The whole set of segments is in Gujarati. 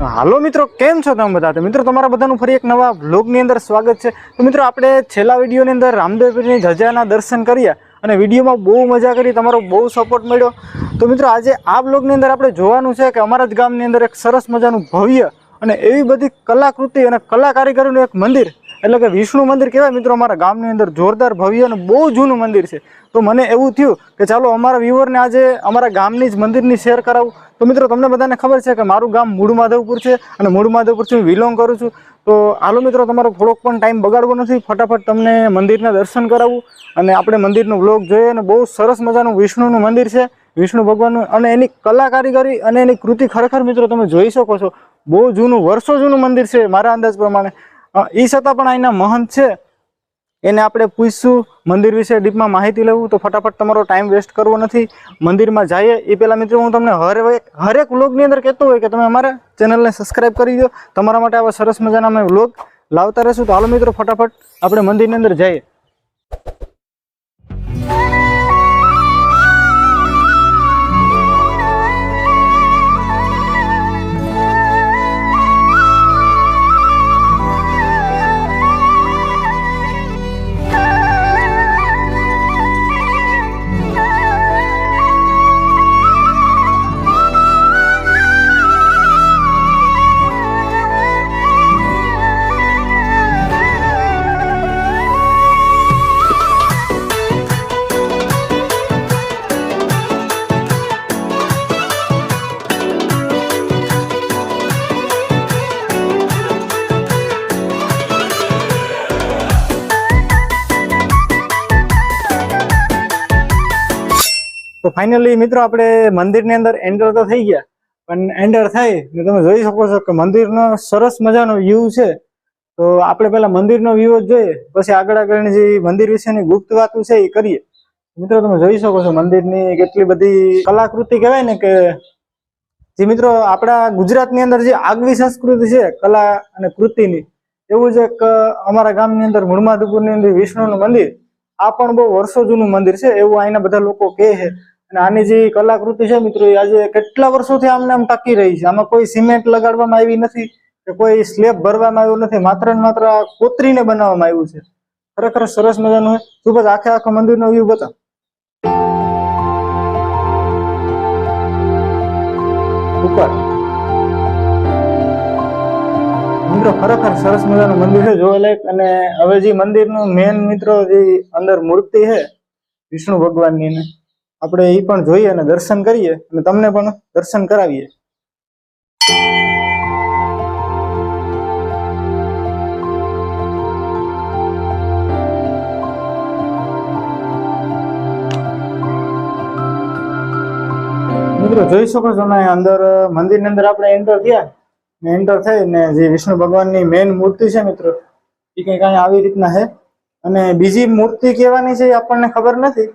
હાલો મિત્રો, કેમ છો તમે બધા? તો મિત્રો, તમારા બધાનું ફરી એક નવા વ્લોગની અંદર સ્વાગત છે. તો મિત્રો, આપણે છેલ્લા વિડીયોની અંદર રામદેવપીરની ધજાના દર્શન કર્યા અને વિડીયોમાં બહુ મજા કરી, તમારો બહુ સપોર્ટ મળ્યો. તો મિત્રો, આજે આ બ્લોગની અંદર આપણે જોવાનું છે કે અમારા જ ગામની અંદર એક સરસ મજાનું ભવ્ય અને એવી બધી કલાકૃતિ અને કલા કારીગરીનું એક મંદિર, એટલે કે વિષ્ણુ મંદિર કહેવાય મિત્રો અમારા ગામની અંદર, જોરદાર ભવ્ય અને બહુ જૂનું મંદિર છે. તો મને એવું થયું કે ચાલો અમારા વ્યુઅરને આજે અમારા ગામની જ મંદિરની શેર કરાવું. તો મિત્રો, તમને બધાને ખબર છે કે મારું ગામ મૂળ માધવપુર છે અને મૂળ માધવપુરથી હું બિલોંગ કરું છું. તો હાલો મિત્રો, તમારો થોડોક પણ ટાઈમ બગાડવો નથી. ફટાફટ તમને મંદિરના દર્શન કરાવું અને આપણે મંદિરનો વ્લોગ જોઈએ અને બહુ સરસ મજાનું વિષ્ણુનું મંદિર છે. વિષ્ણુ ભગવાનનું અને એની કલા કારીગરી અને એની કૃતિ ખરેખર મિત્રો, તમે જોઈ શકો છો. બહુ જૂનું, વર્ષો જૂનું મંદિર છે મારા અંદાજ પ્રમાણે. એ છતાં પણ અહીંના મહંત છે. એને આપણે પૂછશું, મંદિર વિશે ડીપમાં માહિતી લેવું, તો ફટાફટ તમારો ટાઈમ વેસ્ટ કરવો નથી. મંદિરમાં જઈએ, એ પહેલાં મિત્રો હું તમને હરેક હરેક વ્લોગની અંદર કહેતો હોય કે તમે અમારા ચેનલને સબસ્ક્રાઈબ કરી દો. તમારા માટે આવા સરસ મજાના અમે વ્લોગ લાવતા રહેશું. તો હાલો મિત્રો, ફટાફટ આપણે મંદિરની અંદર જઈએ. તો ફાઇનલી મિત્રો આપણે મંદિરની અંદર એન્ટર તો થઈ ગયા, પણ એન્ટર થઈ ને તમે જોઈ શકો છો કે મંદિરનો સરસ મજાનો વ્યૂ છે. તો આપણે પહેલા મંદિરનો વ્યૂ જ જોઈએ, પછી આગળ આગળની જે મંદિર વિશેની ગુપ્ત વાતો છે એ કરીએ. મિત્રો તમે જોઈ શકો છો મંદિરની કેટલી બધી કલાકૃતિ કહેવાય ને કે જે મિત્રો આપણા ગુજરાતની અંદર જે આગવી સંસ્કૃતિ છે, કલા અને કૃતિની, એવું જ એક અમારા ગામની અંદર મૂળમાધુપુરની અંદર વિષ્ણુનું મંદિર, આ પણ બહુ વર્ષો જૂનું મંદિર છે, એવું અહીંના બધા લોકો કહે છે. અને આની જે કલાકૃતિ છે મિત્રો આજે કેટલા વર્ષોથી આમને આમ ટકી રહી છે? આમાં કોઈ સિમેન્ટ લગાડવામાં આવી નથી કે કોઈ સ્લેબ ભરવામાં આવ્યું નથી. માત્ર ને માત્ર કોતરીને બનાવવામાં આવ્યું છે. ખરેખર સરસ મજાનું છે. ખૂબ જ આખે આખો મંદિરનો વ્યૂ બતા ઉપર. મિત્રો, ખરેખર સરસ મજાનું મંદિર છે જોવા લાયક અને હવે જે મંદિરનું મેન મિત્રો, જે અંદર મૂર્તિ છે, વિષ્ણુ ભગવાનની આપણે એ પણ જોઈએ અને દર્શન કરીએ અને તમને પણ દર્શન કરાવીએ. મિત્રો, જોઈ શકો છો ને, અંદર મંદિરની અંદર આપણે એન્ટર થયા. ને એન્ટર થઈ ને જે વિષ્ણુ ભગવાનની મેન મૂર્તિ છે મિત્રો એ કંઈક અહીંયા આવી રીતના છે. અને બીજી મૂર્તિ કહેવાની છે એ આપણને ખબર નથી.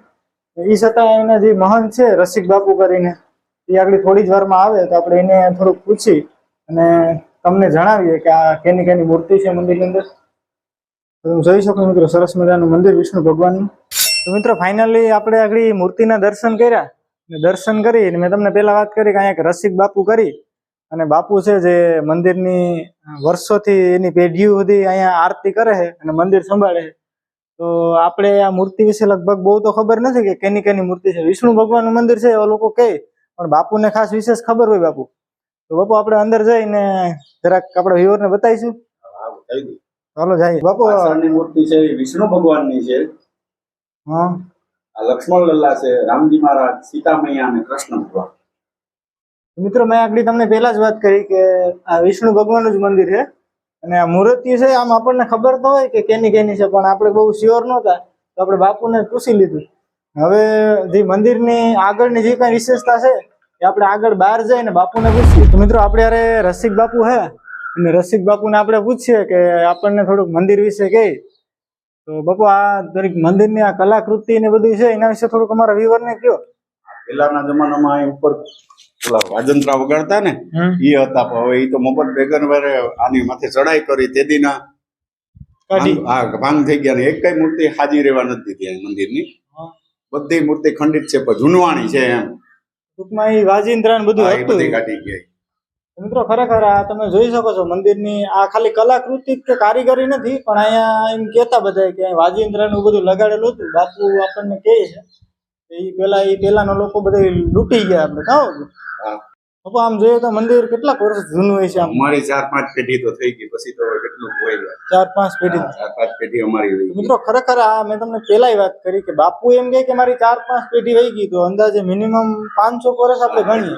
એ છતાં એના જે મહંત છે રસિક બાપુ કરીને એ આગળ થોડી જ વારમાં આવે તો આપણે એને થોડુંક પૂછી અને તમને જણાવીએ કે આ કેની કેની મૂર્તિ છે મંદિરની અંદર. તમે જોઈ શકો મિત્રો, સરસ મજાનું મંદિર વિષ્ણુ ભગવાનનું. તો મિત્રો ફાઇનલી આપણે આગળ મૂર્તિના દર્શન કર્યા. અને દર્શન કરી મેં તમને પહેલા વાત કરી કે અહીંયા રસિક બાપુ કરી. અને બાપુ છે જે મંદિરની વર્ષોથી એની પેઢીઓ સુધી અહીંયા આરતી કરે છે અને મંદિર સંભાળે છે. તો આપણે આ મૂર્તિ વિશે લગભગ બહુ તો ખબર નથી કે કેની કેની મૂર્તિ છે. વિષ્ણુ ભગવાનનું મંદિર છે એવા લોકો કહે પણ બાપુને ખાસ વિશેષ ખબર હોય બાપુ. તો બાપુ આપણે અંદર જઈને જરાક આપણે વ્યુઅરને બતાવીશું. ચાલો જાય. બાપુ મૂર્તિ છે એ વિષ્ણુ ભગવાનની છે. હા. લક્ષ્મણ લલ્લા છે રામજી મહારાજ સીતા મૈયા અને કૃષ્ણ ભગવાન. મિત્રો મેં આગળ તમને પહેલા જ વાત કરી કે આ વિષ્ણુ ભગવાનનું જ મંદિર છે. અને આ મૂર્તિ છે, આમ આપણને ખબર તો હોય કે કેની કેની છે, પણ આપણે બહુ શ્યોર નહોતા તો આપણે બાપુને પૂછી લીધું. હવે જે મંદિરની આગળની જે કઈ વિશેષતા છે, એ આપણે આગળ બહાર જઈને બાપુને પૂછીએ. તો મિત્રો, આપણે અરે રસિક બાપુ હે, અને રસિક બાપુને આપણે પૂછીએ કે આપણને થોડુંક મંદિર વિશે કહે. તો બાપુ, આ દરેક મંદિરની આ કલાકૃતિ ને બધું છે, એના વિશે થોડુંક અમારા વિવરને કયો પેલાના જમાનામાં ઉપર વાજંત્રા વગાડતા ને એ હતા. પણ હવે એ તો મોહમ્મદ બેગન વારે આની માથે ચડાઈ કરી તે દીના હા ભાંગ થઈ ગયા ને એક કઈ મૂર્તિ હાજી રહેવા નથી દીધી મંદિર મંદિરની. બધી મૂર્તિ ખંડિત છે પણ જૂનવાણી છે એમ. ટૂંકમાં એ વાજિંદ્રા ને બધું હતું. કાઢી ગઈ. મિત્રો ખરેખર આ તમે જોઈ શકો છો મંદિરની આ ખાલી કલાકૃતિ કે કારીગરી નથી પણ અહીંયા એમ કહેતા બધા કે અહીં નું બધું લગાડેલું હતું. બાપુ આપણને કહે છે એ પેલા એ પેલાના લોકો બધા લૂંટી ગયા આપણે કહો હવે આમ જોઈએ તો મંદિર કેટલા વર્ષ જૂનું હોય છે આમ. અમારી ચાર પાંચ પેઢી તો થઈ ગઈ પછી તો કેટલું હોય ગયા. ચાર પાંચ પેઢી. ચાર પાંચ પેઢી અમારી હોય મિત્રો ખરેખર આ મેં તમને પેલાય વાત કરી કે બાપુ એમ કહે કે મારી ચાર પાંચ પેઢી વહી ગઈ તો અંદાજે મિનિમમ પાંચસો વર્ષ આપણે ગણીએ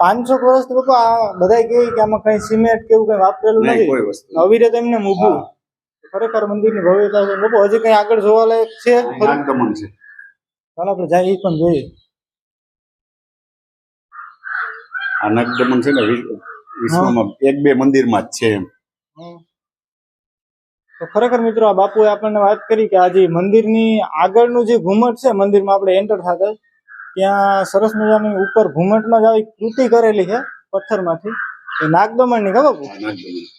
પાંચસો વર્ષ તો બાપુ આ બધા કહે કે આમાં કઈ સિમેન્ટ કે એવું કઈ વાપરેલું નથી. આવી રીતે એમને મૂકવું ખરેખર મંદિરની ભવ્યતા છે. બાપુ હજી કઈ આગળ જોવા લાયક છે છે. ચાલો આપણે જાય એ પણ જોઈએ. આ નગદમન છે ને વિશ્વમાં એક બે મંદિરમાં જ છે એમ. તો ખરેખર મિત્રો આ બાપુએ આપણને વાત કરી કે આજે મંદિરની આગળનું જે ઘુમટ છે મંદિરમાં આપણે એન્ટર થતા ત્યાં સરસ મજાની ઉપર ઘુમટમાં જ આવી કૃતિ કરેલી છે પથ્થરમાંથી. એ નાગદમણની ખબર?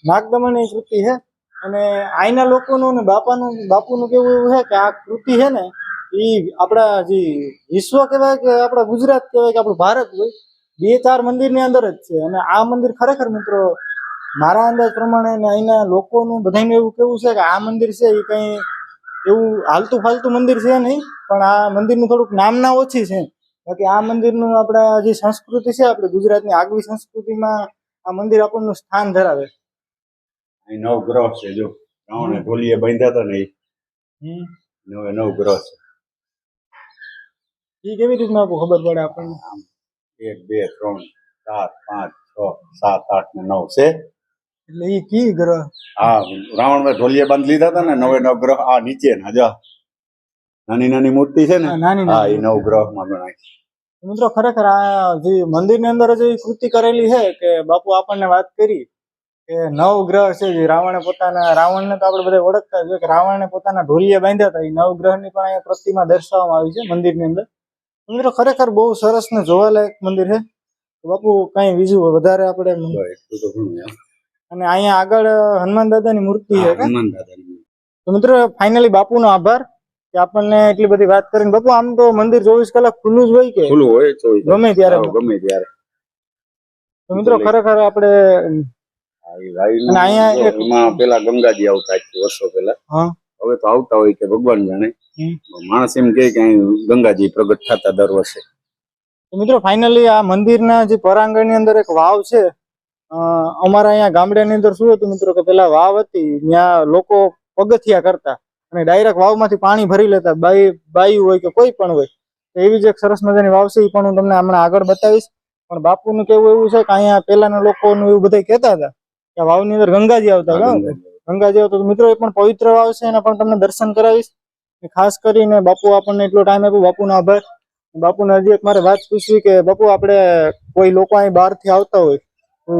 નાગદમણની કૃતિ છે. અને આઈના લોકોનું ને બાપાનું બાપુનું કેવું એવું છે કે આ કૃતિ છે ને એ આપણા જે વિશ્વ કહેવાય કે આપણા ગુજરાત કહેવાય કે આપણું ભારત હોય બે ચાર મંદિરની અંદર જ છે. અને આ મંદિર ખરેખર મિત્રો મારા અંદાજ પ્રમાણે અહીંયા અહીંના લોકોનું બધાને એવું કેવું છે કે આ મંદિર છે એ કંઈ એવું હાલતું ફાલતું મંદિર છે નહીં પણ આ મંદિરનું થોડુંક નામના ઓછી છે. બાકી આ મંદિરનું આપણા જે સંસ્કૃતિ છે આપણે ગુજરાતની આગવી સંસ્કૃતિમાં આ મંદિર આપણનું સ્થાન ધરાવે. નવ ગ્રહ છે જો રાવણે ઢોલીએ બાંધ્યા હતા ને. નવે નવ ગ્રહ છે. એ કેવી રીતના ખબર પડે આપણને. એક બે ત્રણ ચાર પાંચ છ સાત આઠ ને નવ છે. એટલે એ કી ગ્રહ? હા રાવણ મેં ઢોલિયા બાંધ લીધા હતા ને નવે નવ ગ્રહ આ નીચે ના જા નાની નાની મૂર્તિ છે ને હા, એ નવ ગ્રહમાં ગણાય મિત્રો ખરેખર આ જે મંદિરની અંદર જે કૃતિ કરેલી છે કે બાપુ આપણને વાત કરી કે નવ ગ્રહ છે જે રાવણે પોતાના રાવણને તો આપણે બધા ઓળખતા જ કે રાવણને પોતાના ઢોલિયા બાંધ્યા હતા. એ નવ ગ્રહની પણ અહીંયા પ્રતિમા દર્શાવવામાં આવી છે મંદિરની અંદર. મિત્રો ખરેખર બહુ સરસ ને જોવાલાયક મંદિર છે. બાપુ કઈ બીજું વધારે આપણે. અને અહીંયા આગળ હનુમાન દાદાની મૂર્તિ છે હનુમાન દાદાની. તો મિત્રો ફાઇનલી બાપુનો આભાર કે આપણને એટલી બધી વાત કરીને. બાપુ આમ તો મંદિર ચોવીસ કલાક ખુલ્લું જ હોય કે? ખુલ્લું હોય ગમે ત્યારે. ગમે ત્યારે. તો મિત્રો ખરેખર આપણે અહીંયા એક- પેલા ગંગાજી આવતા વર્ષો પેલા હવે તો આવતા હોય કે ભગવાન જાણે. માણસ એમ કે ગંગાજી પ્રગટ થતા દર વર્ષે. મિત્રો ફાઇનલી આ મંદિરના જે પરાંગણની અંદર એક વાવ છે અ, અમારા અહીંયા ગામડાની અંદર શું હતું મિત્રો કે પેલા વાવ હતી ત્યાં લોકો પગથિયા કરતા અને ડાયરેક્ટ વાવમાંથી પાણી ભરી લેતા બાઈ બાયું હોય કે કોઈ પણ હોય. એવી જ એક સરસ મજાની વાવ છે એ પણ હું તમને હમણાં આગળ બતાવીશ. પણ બાપુનું કેવું એવું છે કે અહીંયા પેલાના લોકોનું એવું બધા કહેતા હતા કે વાવની અંદર ગંગાજી આવતા ગંગાજી. આવતા મિત્રો એ પણ પવિત્ર વાવ છે એના પણ તમને દર્શન કરાવીશ. ખાસ કરીને બાપુ આપણને એટલો ટાઈમ આપ્યો બાપુનો આભાર. બાપુને હજી એક મારે વાત પૂછવી કે બાપુ આપણે કોઈ લોકો અહીં બહારથી આવતા હોય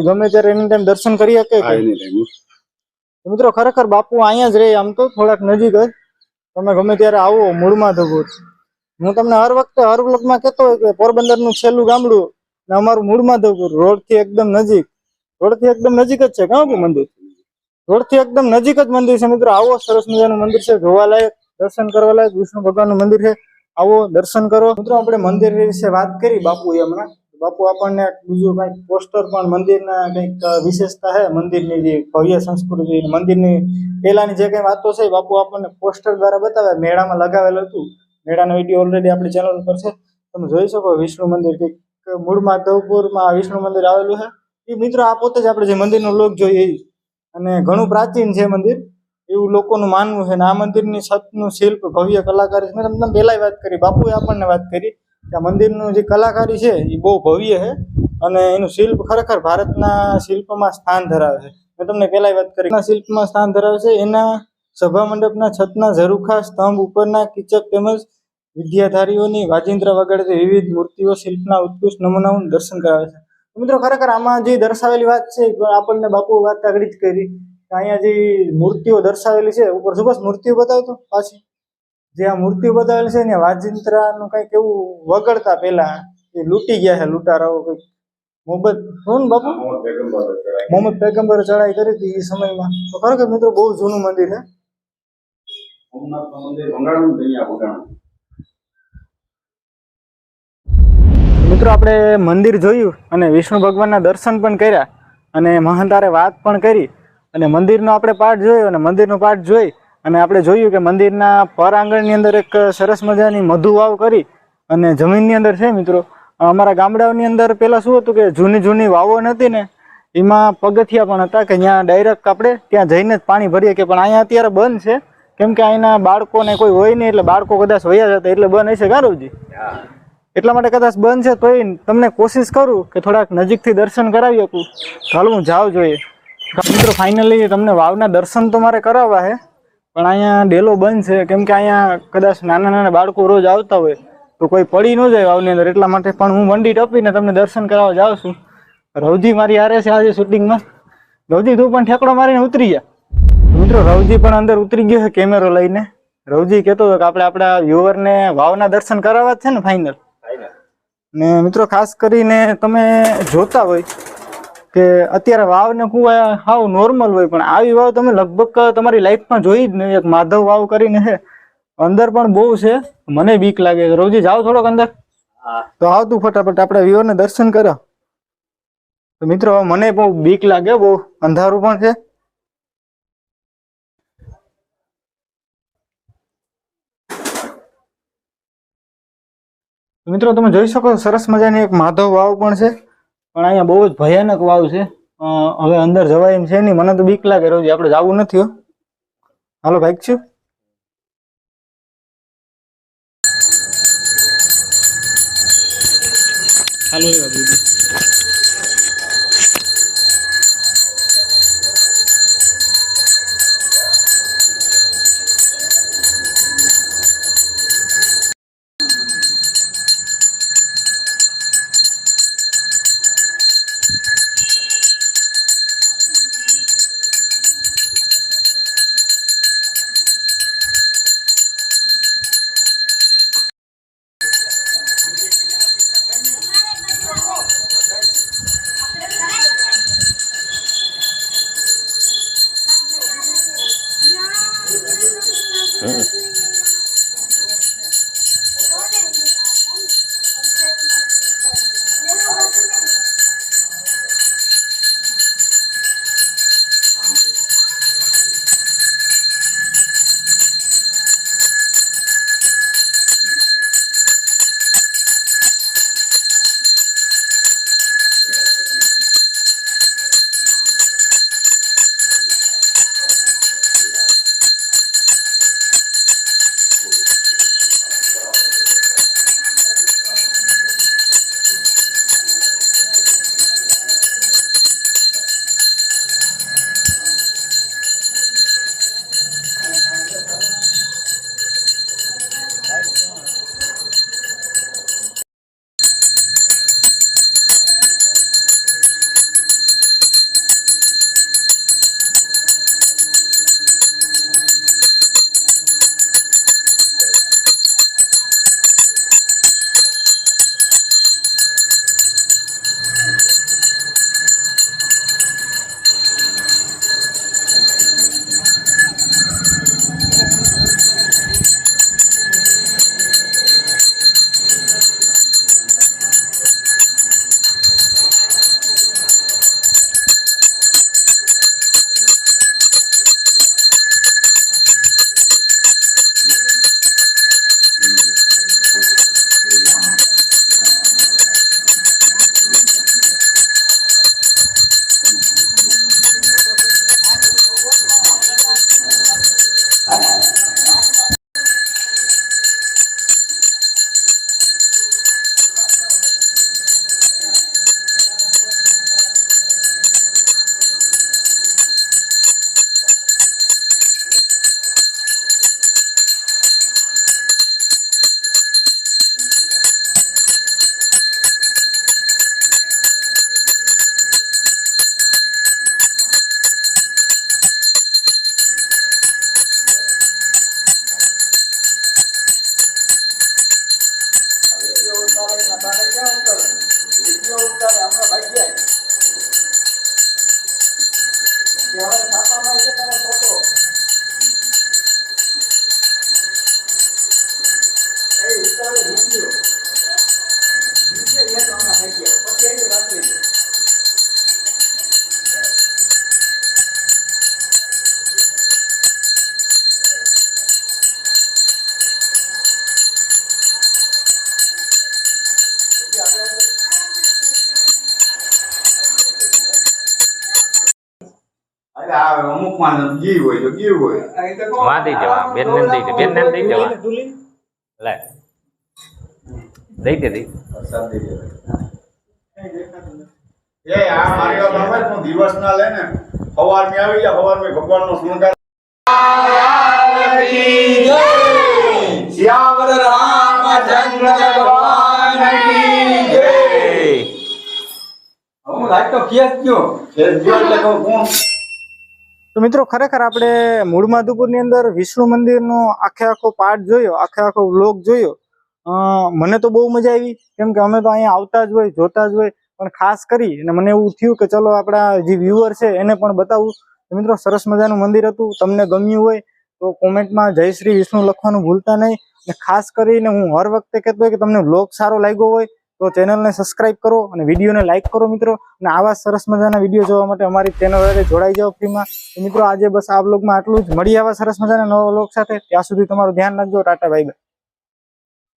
ગમે ત્યારે એની ટાઈમ દર્શન કરી શકે મિત્રો ખરેખર બાપુ અહીંયા જ રહે આમ તો થોડાક નજીક જ. તમે ગમે ત્યારે આવો મૂળમાં ધગુર હું તમને હર વખતે હર વ્લોગમાં કહેતો હોય કે પોરબંદરનું છેલ્લું ગામડું ને અમારું મૂળમાં ધગુર રોડથી એકદમ નજીક. રોડથી એકદમ નજીક જ છે. કાં મંદિર? રોડથી એકદમ નજીક જ મંદિર છે મિત્રો. આવો સરસ મજાનું મંદિર છે જોવાલાયક. દર્શન કરવા લાયક વિષ્ણુ ભગવાનનું મંદિર છે. આવો દર્શન કરો. મિત્રો, આપણે મંદિર વિશે વાત કરી બાપુ હમણાં. બાપુ આપણને બીજું કંઈક પોસ્ટર પણ મંદિરના કંઈક વિશેષતા છે. મંદિરની જે ભવ્ય સંસ્કૃતિ, મંદિરની પહેલાની જે કંઈ વાતો છે બાપુ આપણને પોસ્ટર દ્વારા બતાવે. મેળામાં લગાવેલું હતું. મેળાનો વીડિયો ઓલરેડી આપણી ચેનલ ઉપર છે. તમે જોઈ શકો વિષ્ણુ મંદિર કંઈક મૂળ માધવપુરમાં આ વિષ્ણુ મંદિર આવેલું છે. એ મિત્રો, આ પોતે જ આપણે જે મંદિરનો લોક જોઈએ અને ઘણું પ્રાચીન છે મંદિર. એવું લોકોનું માનવું છે ને આ મંદિરની છતનું શિલ્પ ભવ્ય કલાકારી મેં તમને પહેલાં વાત કરી, બાપુએ આપણને વાત કરી કે આ મંદિરનું જે કલાકારી છે એ બહુ ભવ્ય છે અને એનું શિલ્પ ખરેખર ભારતના શિલ્પમાં સ્થાન ધરાવે છે. મેં તમને પહેલાં વાત કરી શિલ્પમાં સ્થાન ધરાવે છે. એના સભા મંડપના છતના ઝરૂખા, સ્તંભ ઉપરના કિચક તેમજ વિદ્યાધારીઓની વાજિંદ્ર વગાડતી વિવિધ મૂર્તિઓ શિલ્પના ઉત્કૃષ્ટ નમૂનાઓનું દર્શન કરાવે છે. મિત્રો ખરેખર આમાં જે દર્શાવેલી વાત છે આપણને બાપુ વાત આગળ જ કરી. અહીંયા જે મૂર્તિઓ દર્શાવેલી છે ઉપર સુભાષ મૂર્તિઓ બતાવતો પાછી. જે આ મૂર્તિઓ બતાવેલી છે ને વાજિંત્રાનું કંઈક એવું વગડતા પહેલા એ લૂંટી ગયા છે લૂંટારાઓ કંઈક. મોહમ્મદ શું બાપુ? મોહમ્મદ પેગમ્બર ચડાઈ. મોહમ્મદ પૈગંબરે ચડાઈ કરી હતી એ સમયમાં. તો ખરેખર મિત્રો બહુ જૂનું મંદિર છે. મિત્રો આપણે મંદિર જોયું અને વિષ્ણુ ભગવાનના દર્શન પણ કર્યા અને મહંતારે વાત પણ કરી. અને મંદિરનો આપણે પાઠ જોયો અને મંદિરનો પાઠ જોઈ અને આપણે જોયું કે મંદિરના પર આંગણની અંદર એક સરસ મજાની મધુ વાવ કરી અને જમીનની અંદર છે મિત્રો. અમારા ગામડાઓની અંદર પહેલાં શું હતું કે જૂની જૂની વાવો હતી ને, એમાં પગથિયા પણ હતા કે ત્યાં ડાયરેક્ટ આપણે ત્યાં જઈને જ પાણી ભરીએ કે પણ અહીંયા અત્યારે બંધ છે. કેમ કે અહીંના બાળકોને કોઈ હોય નહીં એટલે બાળકો કદાચ વયા જતા એટલે બંધ હશે. ગારુજી એટલા માટે કદાચ બંધ છે તોય તમને કોશિશ કરું કે થોડાક નજીકથી દર્શન કરાવી શકું ચાલો હું જાઉં જોઈએ. મિત્રો ફાઇનલી તમને વાવના દર્શન તો મારે કરાવવા છે પણ અહીંયા ડેલો બંધ છે. કેમ કે અહીંયા કદાચ નાના નાના બાળકો રોજ આવતા હોય તો કોઈ પડી ન જાય વાવની અંદર. એટલા માટે પણ હું મંડી ટપીને તમને દર્શન કરાવવા જાઉં છું. રવજી મારી હારે છે આજે શૂટિંગમાં રવજી તું પણ ઠેકડો મારીને ઉતરી જા. મિત્રો રવજી પણ અંદર ઉતરી ગયો છે કેમેરો લઈને. રવજી કહેતો હતો કે આપણે આપણા વ્યુઅરને વાવના દર્શન કરાવવા છે ને ફાઇનલ ને મિત્રો ખાસ કરીને તમે જોતા હોય કે અત્યારે વાવ ને કુવા હાવ નોર્મલ હોય પણ આવી વાવ તમે લગભગ તમારી લાઈફમાં જોઈ જ નહીં. એક માધવ વાવ કરીને છે. અંદર પણ બહુ છે. મને બીક લાગે છે. રોજી જાઓ થોડોક અંદર. તો આવ તું ફટાફટ. આપણે વ્યુઅરને દર્શન કરો તો મિત્રો મને બહુ બીક લાગે. બહુ અંધારું પણ છે. મિત્રો તમે જોઈ શકો સરસ મજાની એક માધવ વાવ પણ છે. પણ અહીંયા બહુ જ ભયાનક વાવ છે. હવે અંદર જવાય એમ છે નહીં. મને તો બીક લાગે રોજ આપણે જવું નથી હાલો, ભાઈ છું હાલો આ અમુકમાં ઘી હોય તો ઘી હોય વાં દઈ દેવા બેન ને દઈ દે બેન ને દઈ દેવા લે દઈ દે દઈ એ આ મારી વાત સાંભળ, દિવસ ના લે ને સવાર મે આવી જા સવાર મે ભગવાન નો શૃંગાર શ્યાવર રામચંદ્ર ભગવાન કી જય હું લાગતો કેસ ગયો કેસ જો એટલે કોણ તો મિત્રો ખરેખર આપણે મૂળ માધુપુરની અંદર વિષ્ણુ મંદિરનો આખે આખો પાર્ટ જોયો, આખે આખો વ્લોગ જોયો. મને તો બહુ મજા આવી. કેમ કે અમે તો અહીંયા આવતા જ હોય, જોતા જ હોય. પણ ખાસ કરી, અને મને એવું થયું કે ચલો આપણા જે વ્યુઅર છે એને પણ બતાવું. મિત્રો સરસ મજાનું મંદિર હતું, તમને ગમ્યું હોય તો કોમેન્ટમાં જય શ્રી વિષ્ણુ લખવાનું ભૂલતા નહીં. અને ખાસ કરીને હું હર વખતે કહેતો હોય કે તમને વ્લોગ સારો લાગ્યો હોય તો ચેનલને સબસ્ક્રાઇબ કરો અને વિડીયોને લાઇક કરો મિત્રો. અને આવા સરસ મજાના વીડિયો જોવા માટે અમારી ચેનલ સાથે જોડાઈ જાઓ ફ્રીમાં મિત્રો આજે બસ આ બ્લોગમાં આટલું જ. મળી આવા સરસ મજાના નવા બ્લોગ સાથે. ત્યાં સુધી તમારું ધ્યાન રાખજો. Tata bye bye